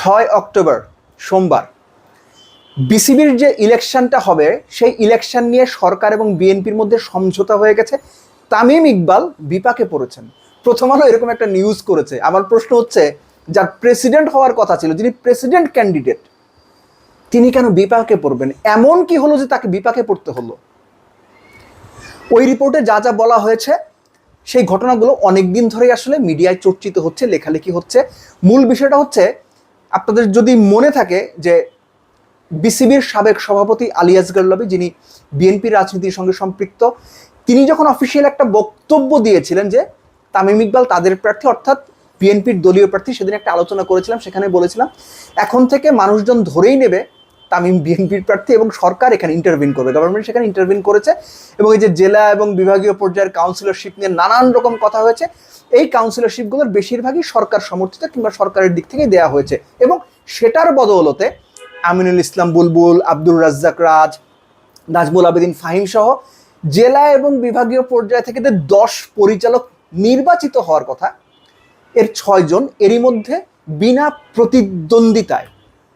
ছয় অক্টোবর, সোমবার। বিসিবির যে ইলেকশনটা হবে, সেই ইলেকশন নিয়ে সরকার এবং বিএনপির মধ্যে সমঝোতা হয়ে গেছে। তামিম ইকবাল বিপাকে পড়েছেন। প্রথম আলো এরকম একটা নিউজ করেছে। আমার প্রশ্ন হচ্ছে, যার প্রেসিডেন্ট হওয়ার কথা ছিল, যিনি প্রেসিডেন্ট ক্যান্ডিডেট তিনি কেন বিপাকে পড়বেন? এমন কি হলো যে তাকে বিপাকে পড়তে হলো? ওই রিপোর্টে যা যা বলা হয়েছে, সেই ঘটনাগুলো অনেক দিন ধরেই আসলে মিডিয়ায় চর্চিত হচ্ছে, লেখালেখি হচ্ছে। মূল বিষয়টা হচ্ছে আপনাদের যদি মনে থাকে যে বিসিবির সাবেক সভাপতি আলী আসগর লবি, যিনি বিএনপির রাজনীতির সঙ্গে সম্পৃক্ত, তিনি যখন অফিসিয়াল একটা বক্তব্য দিয়েছিলেন যে তামিম ইকবাল তাদের প্রার্থী, অর্থাৎ বিএনপির দলীয় প্রার্থী, সেদিন একটা আলোচনা করেছিলাম, সেখানে বলেছিলাম, এখন থেকে মানুষজন ধরেই নেবে তামিম বিএনপির প্রার্থী এবং সরকার এখানে ইন্টারভিন করবে। গভর্নমেন্ট সেখানে ইন্টারভিন করেছে এবং এই যে জেলা এবং বিভাগীয় পর্যায়ের কাউন্সিলরশিপ নিয়ে নানান রকম কথা হয়েছে, এই কাউন্সিলরশিপগুলোর বেশিরভাগই সরকার সমর্থিত কিংবা সরকারের দিক থেকেই দেওয়া হয়েছে এবং সেটার বদৌলতে আমিনুল ইসলাম বুলবুল, আব্দুর রাজ্জাক রাজ, নাজমুল আবেদিন ফাহিম সহ জেলা এবং বিভাগীয় পর্যায় থেকে যে দশ পরিচালক নির্বাচিত হওয়ার কথা, এর ছয়জন এরই মধ্যে বিনা প্রতিদ্বন্দ্বিতায়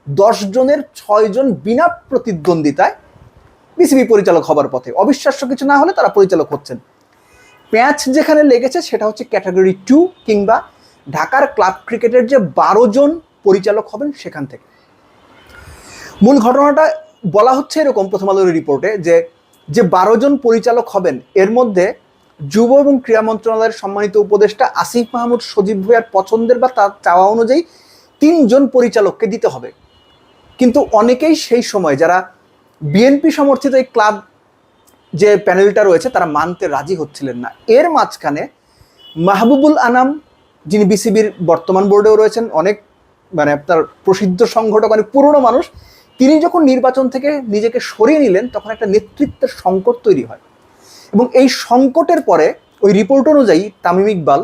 দশ জনের ছয়জন বিনা প্রতিদ্বন্দ্বিতায় বিসিবি পরিচালক হবার পথে। অবিশ্বাস্য কিছু না হলে তারা পরিচালক হচ্ছেন। প্যাঁচ যেখানে লেগেছে সেটা হচ্ছে ক্যাটাগরি টু কিংবা ঢাকার ক্লাব ক্রিকেটের যে বারো জন পরিচালক হবেন সেখান থেকে। মূল ঘটনাটা বলা হচ্ছে এরকম প্রথম আলোর রিপোর্টে যে যে বারো জন পরিচালক হবেন, এর মধ্যে যুব এবং ক্রীড়া মন্ত্রণালয়ের সম্মানিত উপদেষ্টা আসিফ মাহমুদ সজীব ভুইয়ার পছন্দের বা তার চাওয়া অনুযায়ী তিনজন পরিচালককে দিতে হবে। কিন্তু অনেকেই সেই সময় যারা বিএনপি সমর্থিত এই ক্লাব যে প্যানেলটা রয়েছে, তারা মানতে রাজি হচ্ছিলেন না। এর মাঝখানে মাহবুবুল আনাম, যিনি বিসিবির বর্তমান বোর্ডেও রয়েছেন, অনেক মানে আপনার প্রসিদ্ধ সংগঠক, অনেক পুরনো মানুষ, তিনি যখন নির্বাচন থেকে নিজেকে সরিয়ে নিলেন, তখন একটা নেতৃত্বের সংকট তৈরি হয়। এবং এই সংকটের পরে ওই রিপোর্ট অনুযায়ী তামিম ইকবাল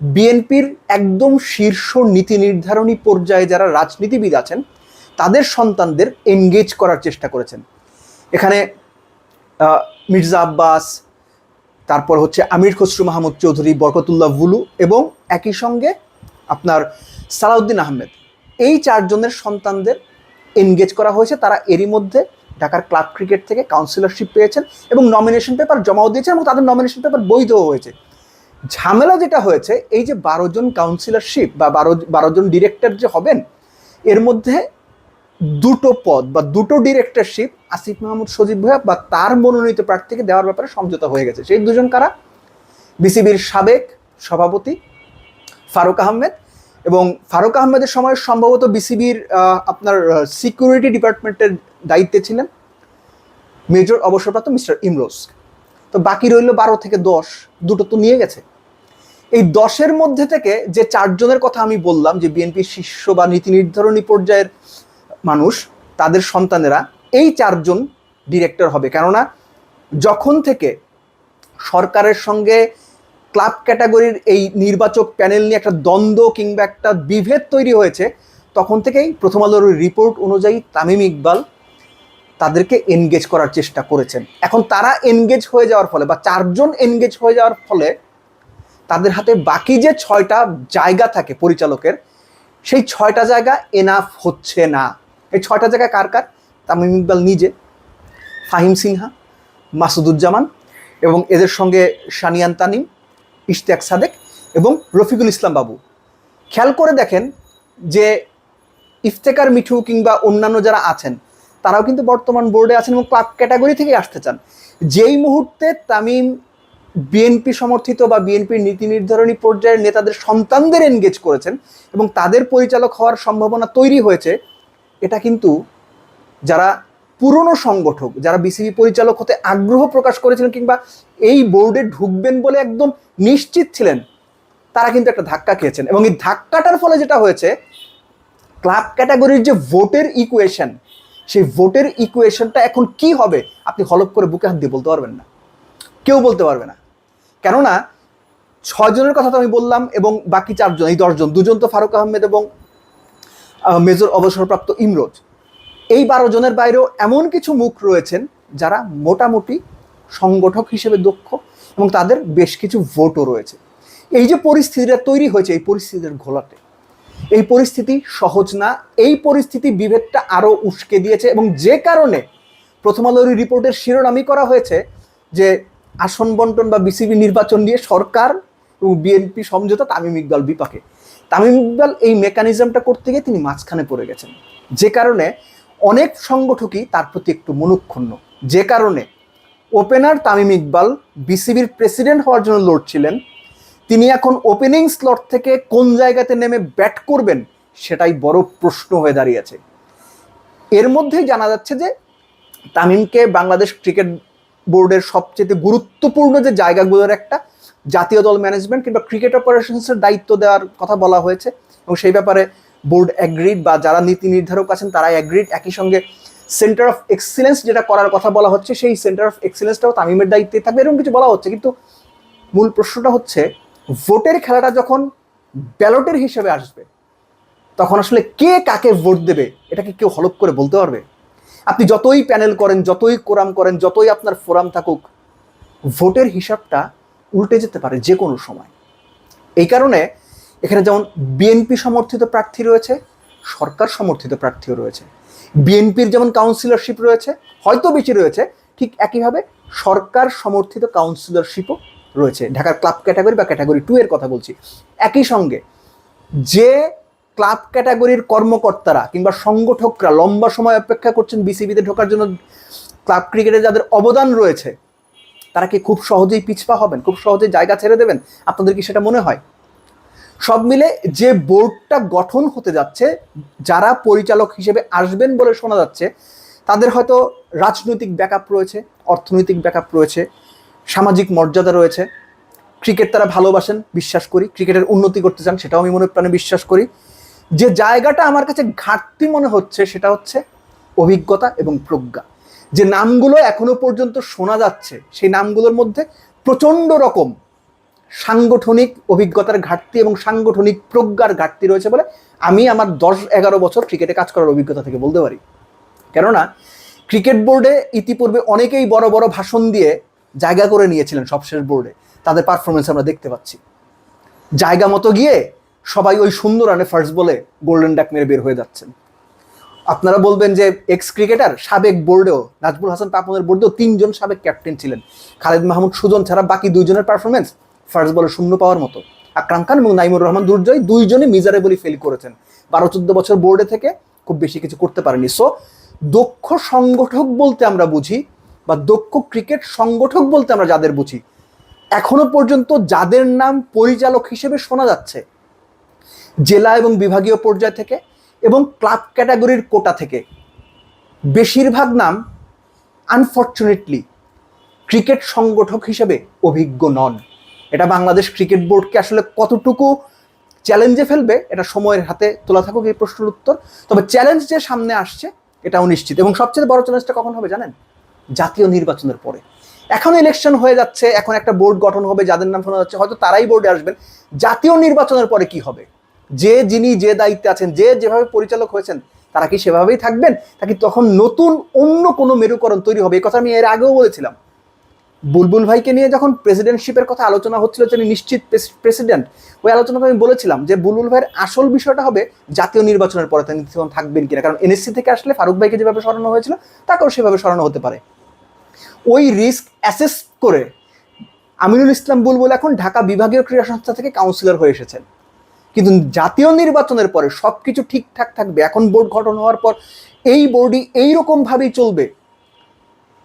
বিএনপির একদম শীর্ষ নীতি নির্ধারণী পর্যায়ে যারা রাজনীতিবিদ আছেন তাদের সন্তানদের এনগেজ করার চেষ্টা করেছেন। এখানে মির্জা আব্বাস, তারপর হচ্ছে আমির খসরু মাহমুদ চৌধুরী, বরকতুল্লাহ বুলু এবং একই সঙ্গে আপনার সালাউদ্দিন আহমেদ। এই চারজনের সন্তানদের এনগেজ করা হয়েছে। তারা এরই মধ্যে ঢাকার ক্লাব ক্রিকেট থেকে কাউন্সিলরশিপ পেয়েছেন এবং নমিনেশন পেপার জমাও দিয়েছেন এবং তাদের নমিনেশন পেপার বৈধও হয়েছে। ঝামেলা যেটা হয়েছে, এই যে বারো জন কাউন্সিলরশিপ বা বারো বারো জন ডিরেক্টর যে হবেন, এর মধ্যে দুটো পদ বা দুটো ডিরেক্টরশিপ আসিফ মাহমুদ, সজীব ভাইয়া বা তার মনোনীত প্রার্থীকে দেওয়ার ব্যাপারে সমঝোতা হয়ে গেছে। সেই দুজন কারা? বিসিবির সাবেক সভাপতি ফারুক আহমেদ এবং ফারুক আহমেদের সময় সম্ভবত বিসিবির আপনার সিকিউরিটি ডিপার্টমেন্টের দায়িত্বে ছিলেন মেজর অবসরপ্রাপ্ত মিস্টার ইমরোজ। তো বাকি রইল বারো থেকে দশ, দুটো তো নিয়ে গেছে। এই দশের মধ্যে থেকে যে চারজনের কথা আমি বললাম, যে বিএনপির শীর্ষ বা নীতি নির্ধারণী পর্যায়ের মানুষ, তাদের সন্তানেরা এই চারজন ডিরেক্টর হবে। কেননা, যখন থেকে সরকারের সঙ্গে ক্লাব ক্যাটাগরির এই নির্বাচক প্যানেল নিয়ে একটা দ্বন্দ্ব কিংবা একটা বিভেদ তৈরি হয়েছে, তখন থেকেই প্রথম আলোর রিপোর্ট অনুযায়ী তামিম ইকবাল তাদেরকে এনগেজ করার চেষ্টা করেছেন। এখন তারা এনগেজ হয়ে যাওয়ার ফলে বা চারজন এনগেজ হয়ে যাওয়ার ফলে তাদের হাতে বাকি যে ছয়টা জায়গা থাকে পরিচালকের, সেই ছয়টা জায়গা এনাফ হচ্ছে না। এই ছয়টা জায়গায় কার কার? তামিম ইকবাল নিজে, ফাহিম সিনহা, মাসুদুজ্জামান এবং এদের সঙ্গে সানিয়ান তানিম, ইশতিয়াক সাদেক এবং রফিকুল ইসলাম বাবু। খেয়াল করে দেখেন যে ইফতেকার মিঠু কিংবা অন্যান্য যারা আছেন, তারাও কিন্তু বর্তমান বোর্ডে আছেন এবং ক্লাব ক্যাটাগরি থেকে আসতে চান। যেই মুহূর্তে তামিম বিএনপি সমর্থিত বা বিএনপির নীতি নির্ধারণী পর্যায়ের নেতাদের সন্তানদের এনগেজ করেছেন এবং তাদের পরিচালক হওয়ার সম্ভাবনা তৈরি হয়েছে এটা কিন্তু যারা পুরনো সংগঠক, যারা বিসিবি পরিচালক হতে আগ্রহ প্রকাশ করেছিলেন কিংবা এই বোর্ডে ঢুকবেন বলে একদম নিশ্চিত ছিলেন, তারা কিন্তু একটা ধাক্কা খেয়েছেন। এবং এই ধাক্কাটার ফলে যেটা হয়েছে, ক্লাব ক্যাটাগরির যে ভোটের ইকুয়েশন সেই ভোটের ইকুয়েশনটা এখন কি হবে, আপনি হলপ করে বুকে হাত দিয়ে বলতে পারবেন না। কেউ বলতে পারবে না। কেননা, ছয়জনের কথা তো আমি বললাম এবং বাকি চারজন, এই দশজন, দুজন তো ফারুক আহমেদ এবং মেজর অবসরপ্রাপ্ত ইমরোজ। এই বারো জনের বাইরেও এমন কিছু মুখ রয়েছেন যারা মোটামুটি সংগঠক হিসেবে দক্ষ এবং তাদের বেশ কিছু ভোটও রয়েছে। এই যে পরিস্থিতিটা তৈরি হয়েছে, এই পরিস্থিতির ঘোলাটে। এই পরিস্থিতি সহজ না, এই পরিস্থিতি বিভেদটা আরও উস্কে দিয়েছে এবং যে কারণে প্রথম আলোর রিপোর্টের শিরোনামই করা হয়েছে যে আসন বন্টন বা বিসিবি নির্বাচন নিয়ে সরকার এবং বিএনপি সমঝোতা তামিম ইকবাল বিপাকে। তামিম ইকবাল এই মেকানিজমটা করতে গিয়ে তিনি মাঝখানে পড়ে গেছেন। যে কারণে অনেক সংগঠকই তার প্রতি একটু মনুক্ষুণ্ণ। যে কারণে ওপেনার তামিম ইকবাল বিসিবির প্রেসিডেন্ট হওয়ার জন্য লড়ছিলেন। তিনি এখন ওপেনিং স্লট থেকে কোন জায়গাতে নেমে ব্যাট করবেন সেটাই বড় প্রশ্ন হয়ে দাঁড়িয়েছে। এর মধ্যেই জানা যাচ্ছে যে তামিমকে বাংলাদেশ ক্রিকেট বোর্ডের সবচেয়ে গুরুত্বপূর্ণ যে জায়গাগুলোর একটা জাতীয় দল ম্যানেজমেন্ট কিংবা ক্রিকেট অপারেশনসের দায়িত্ব দেওয়ার কথা বলা হয়েছে এবং সেই ব্যাপারে বোর্ড অ্যাগ্রিড বা যারা নীতি নির্ধারক আছেন তারা অ্যাগ্রিড একই সঙ্গে সেন্টার অফ এক্সিলেন্স যেটা করার কথা বলা হচ্ছে, সেই সেন্টার অফ এক্সিলেন্সটাও তামিমের দায়িত্বে থাকবে এরকম কিছু বলা হচ্ছে। কিন্তু মূল প্রশ্নটা হচ্ছে ভোটের খেলাটা যখন ব্যালটের হিসেবে আসবে, তখন আসলে কে কাকে ভোট দেবে, এটাকে কেউ হলপ করে বলতে পারবে? আপনি যতই প্যানেল করেন, যতই কোরাম করেন, যতই আপনার ফোরাম থাকুক ভোটের হিসাবটা উল্টে যেতে পারে যে কোনো সময়। এই কারণে এখানে যেমন বিএনপি সমর্থিত প্রার্থী রয়েছে, সরকার সমর্থিত প্রার্থীও রয়েছে। বিএনপির যেমন কাউন্সিলরশিপ রয়েছে, হয়তো বেশি রয়েছে, ঠিক একইভাবে সরকার সমর্থিত কাউন্সিলরশিপও রয়েছে। ঢাকার ক্লাব ক্যাটাগরি বা ক্যাটাগরি টু এর কথা বলছি। একই সঙ্গে যে ক্লাব ক্যাটাগরির কর্মকর্তারা কিংবা সংগঠকরা লম্বা সময় অপেক্ষা করছেন বিসিবিতে ঢোকার জন্য ক্লাব ক্রিকেটে যাদের অবদান রয়েছে তারা কি খুব সহজেই পিছপা হবেন? খুব সহজেই জায়গা ছেড়ে দেবেন? আপনাদের কি সেটা মনে হয়? সব মিলে যে বোর্ডটা গঠন হতে যাচ্ছে, যারা পরিচালক হিসেবে আসবেন বলে শোনা যাচ্ছে, তাদের হয়তো রাজনৈতিক ব্যাকআপ রয়েছে, অর্থনৈতিক ব্যাকআপ রয়েছে, সামাজিক মর্যাদা রয়েছে। ক্রিকেট তারা ভালোবাসেন, বিশ্বাস করি। ক্রিকেটের উন্নতি করতে চান, সেটাও আমি মনে প্রাণে বিশ্বাস করি। যে জায়গাটা আমার কাছে ঘাটতি মনে হচ্ছে, সেটা হচ্ছে অভিজ্ঞতা এবং প্রজ্ঞা। যে নামগুলো এখনও পর্যন্ত শোনা যাচ্ছে, সেই নামগুলোর মধ্যে প্রচণ্ড রকম সাংগঠনিক অভিজ্ঞতার ঘাটতি এবং সাংগঠনিক প্রজ্ঞার ঘাটতি রয়েছে বলে আমি আমার দশ এগারো বছর ক্রিকেটে কাজ করার অভিজ্ঞতা থেকে বলতে পারি। কেননা ক্রিকেট বোর্ডে ইতিপূর্বে অনেকেই বড় বড় ভাষণ দিয়ে জায়গা করে নিয়েছিলেন সবশেষ বোর্ডে তাদের পারফরমেন্স আমরা দেখতে পাচ্ছি। জায়গা মতো গিয়ে সবাই ওই সুন্দর রানে ফার্স্ট বলে গোল্ডেন ডাক মেরে বের হয়ে যাচ্ছেন। আপনারা বলবেন যে এক্স ক্রিকেটার সাবেক বোর্ডেও নাজমুল হাসান পাপনের বোর্ডেও তিনজন সাবেক ক্যাপ্টেন ছিলেন। খালেদ মাহমুদ সুজন ছাড়া বাকি দুইজনের পারফরমেন্স ফার্স্ট বলে শূন্য পাওয়ার মতো। আকরাম খান এবং নাইমুর রহমান দুর্জয় দুইজনই মিজারেবলি ফেল করেছেন। বারো চোদ্দ বছর বোর্ডে থেকে খুব বেশি কিছু করতে পারেনি। সো দক্ষ সংগঠক বলতে আমরা বুঝি বা দক্ষ ক্রিকেট সংগঠক বলতে আমরা যাদের বুঝি, এখনও পর্যন্ত যাদের নাম পরিচালক হিসেবে শোনা যাচ্ছে, জেলা এবং বিভাগীয় পর্যায় থেকে এবং ক্লাব ক্যাটাগরির কোটা থেকে। বেশিরভাগ নাম আনফর্চুনেটলি ক্রিকেট সংগঠক হিসেবে অভিজ্ঞ নন। এটা বাংলাদেশ ক্রিকেট বোর্ডকে আসলে কতটুকু চ্যালেঞ্জে ফেলবে, এটা সময়ের হাতে তোলা থাকুক এই প্রশ্নের উত্তর। তবে চ্যালেঞ্জ যে সামনে আসছে, এটাও নিশ্চিত। এবং সবচেয়ে বড় চ্যালেঞ্জটা কখন হবে জানেন? জাতীয় নির্বাচনের পরে। এখন ইলেকশন হয়ে যাচ্ছে, এখন একটা বোর্ড গঠন হবে, যাদের নাম শোনা যাচ্ছে, হয়তো তারাই বোর্ডে আসবেন। জাতীয় নির্বাচনের পরে কি হবে? যে যিনি যে দায়িত্বে আছেন, যে যেভাবে পরিচালক হয়েছেন, তারা কি সেভাবেই থাকবেন? নাকি তখন নতুন অন্য কোনো মেরুকরণ তৈরি হবে? এই কথা আমি এর আগেও বলেছিলাম। বুলবুল ভাইকে নিয়ে যখন প্রেসিডেন্টশিপের কথা আলোচনা হচ্ছিল তিনি নিশ্চিত প্রেসিডেন্ট, ওই আলোচনাতে আমি বলেছিলাম যে বুলবুল ভাইয়ের আসল বিষয়টা হবে জাতীয় নির্বাচনের পরে তিনি তখন থাকবেন কিনা। কারণ এনএসসি থেকে আসলে ফারুক ভাইকে যেভাবে সরানো হয়েছিল, তাকেও সেভাবে সরানো হতে পারে। ওই রিস্ক অ্যাসেস করে আমিনুল ইসলাম বুলবুল এখন ঢাকা বিভাগীয় ক্রীড়া সংস্থা থেকে কাউন্সিলর হয়ে এসেছেন। কিন্তু জাতীয় নির্বাচনের পরে সব কিছু ঠিকঠাক থাকবে, এখন বোর্ড গঠন হওয়ার পর এই বোর্ডই এইরকমভাবেই চলবে,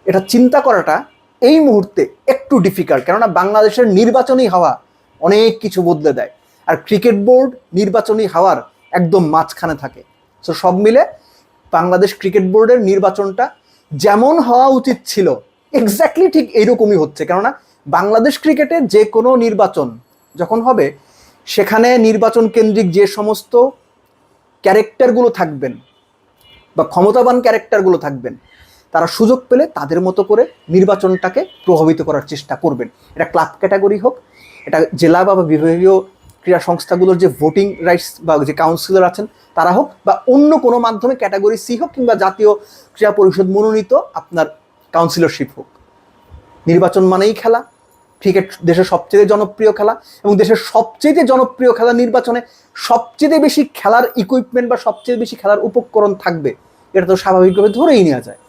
এটা চিন্তা করাটা এই মুহূর্তে একটু ডিফিকাল্ট কেননা বাংলাদেশের নির্বাচনী হাওয়া অনেক কিছু বদলে দেয়, আর ক্রিকেট বোর্ড নির্বাচনী হাওয়ার একদম মাঝখানে থাকে। সো সব মিলে বাংলাদেশ ক্রিকেট বোর্ডের নির্বাচনটা যেমন হওয়া উচিত ছিল এক্স্যাক্টলি ঠিক এইরকমই হচ্ছে, কেননা বাংলাদেশ ক্রিকেটে যে কোনো নির্বাচন যখন হবে সেখানে নির্বাচন কেন্দ্রিক যে সমস্ত ক্যারেক্টারগুলো থাকবেন বা ক্ষমতাবান ক্যারেক্টারগুলো থাকবেন, তারা সুযোগ পেলে তাদের মতো করে নির্বাচনটাকে প্রভাবিত করার চেষ্টা করবেন। এটা ক্লাব ক্যাটাগরি হোক, এটা জেলা বা বিভাগীয় ক্রীড়া সংস্থাগুলোর যে ভোটিং রাইটস বা যে কাউন্সিলর আছেন, তারা হোক বা অন্য কোনো মাধ্যমে ক্যাটাগরি সি হোক কিংবা জাতীয় ক্রীড়া পরিষদ মনোনীত আপনার কাউন্সিলরশিপ হোক। নির্বাচন মানেই খেলা ক্রিকেট দেশের সবচেয়ে জনপ্রিয় খেলা এবং দেশের সবচেয়ে জনপ্রিয় খেলা নির্বাচনে সবচেয়ে বেশি খেলার ইকুইপমেন্ট বা সবচেয়ে বেশি খেলার উপকরণ থাকবে, এটা তো স্বাভাবিকভাবে ধরেই নেওয়া যায়।